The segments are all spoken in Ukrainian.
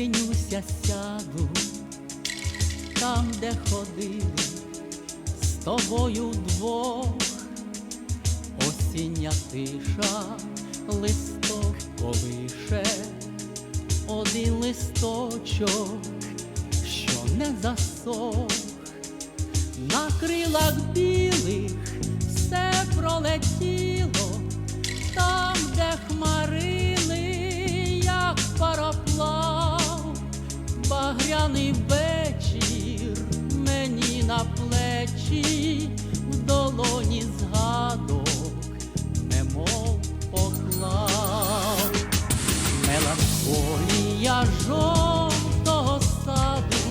спинюся, сяду. Там, де ходили з тобою вдвох, осіння тиша, листок колише, один листочок, що не засох, на крилах білих багряний вечір мені на плечі, в долоні згадок, немов поклав, меланхолія жовтого саду,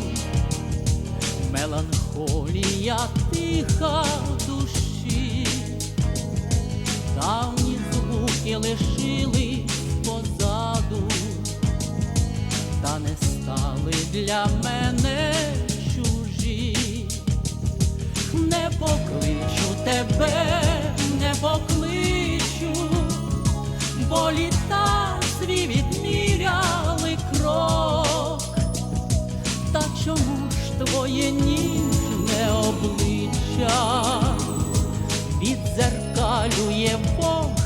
меланхолія тиха душі, давні звуки лишились для мене чужі. Не покличу тебе, не покличу, бо літа свій відміряли крок. Та чому ж твоє ніжне обличчя відзеркалює вогкий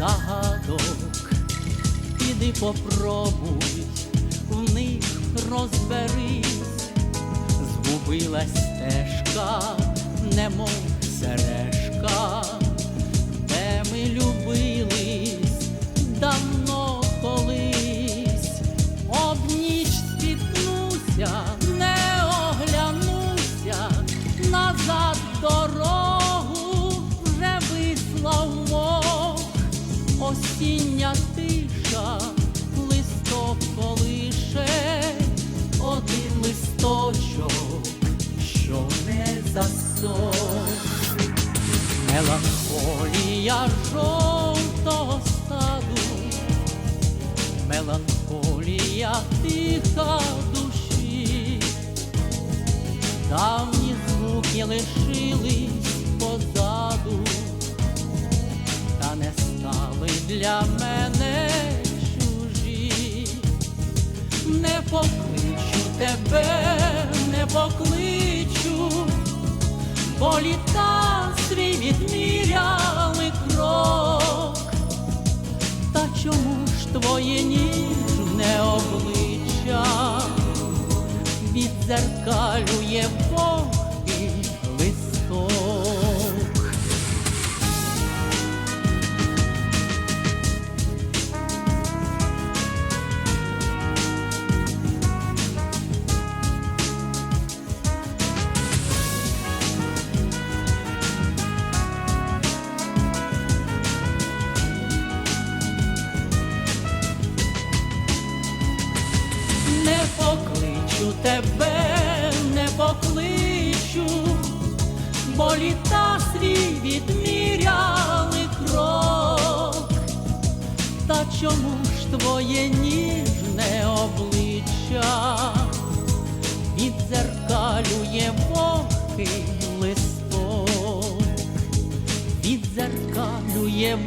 загадок, піди попробуй, в них розберись, згубилась стежка, немов сережка, засох. Меланхолія жовтого саду, меланхолія тиха душі, давні звуки лишились позаду, та не стали для мене чужі. Не покличу тебе, не покличу, бо літа свій відміряли крок. Та чому ж твоє ніжне обличчя відзеркалює вогкий тебе, не покличу, бо літа свій відміряли крок. Та чому ж твоє ніжне обличчя відзеркалює вогкий листок, відзеркалює